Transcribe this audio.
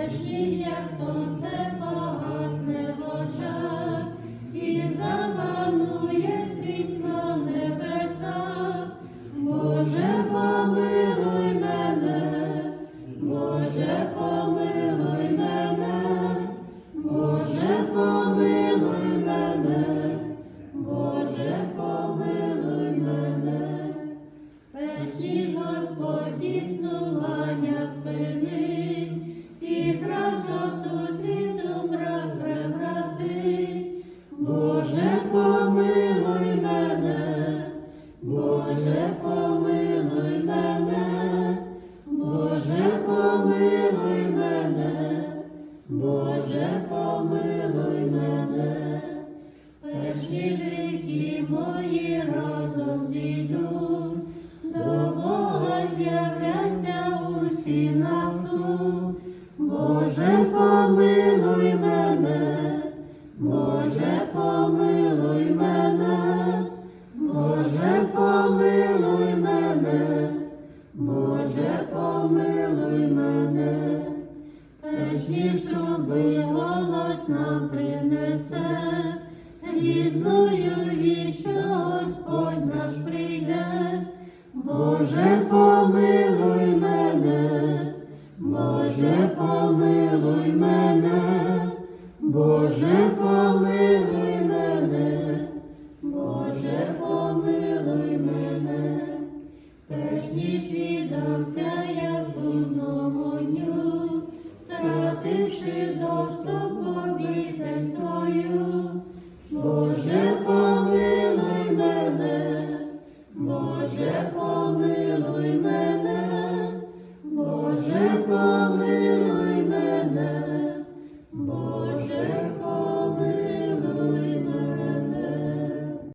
Лежіть, як сонце погасне в очах. помилуй мене, Боже помилуй. хліб труби голос принесе, різною вічно Господь наш прийде, Боже помилуй мене, Боже помилуй мене, Боже помилуй. Amen.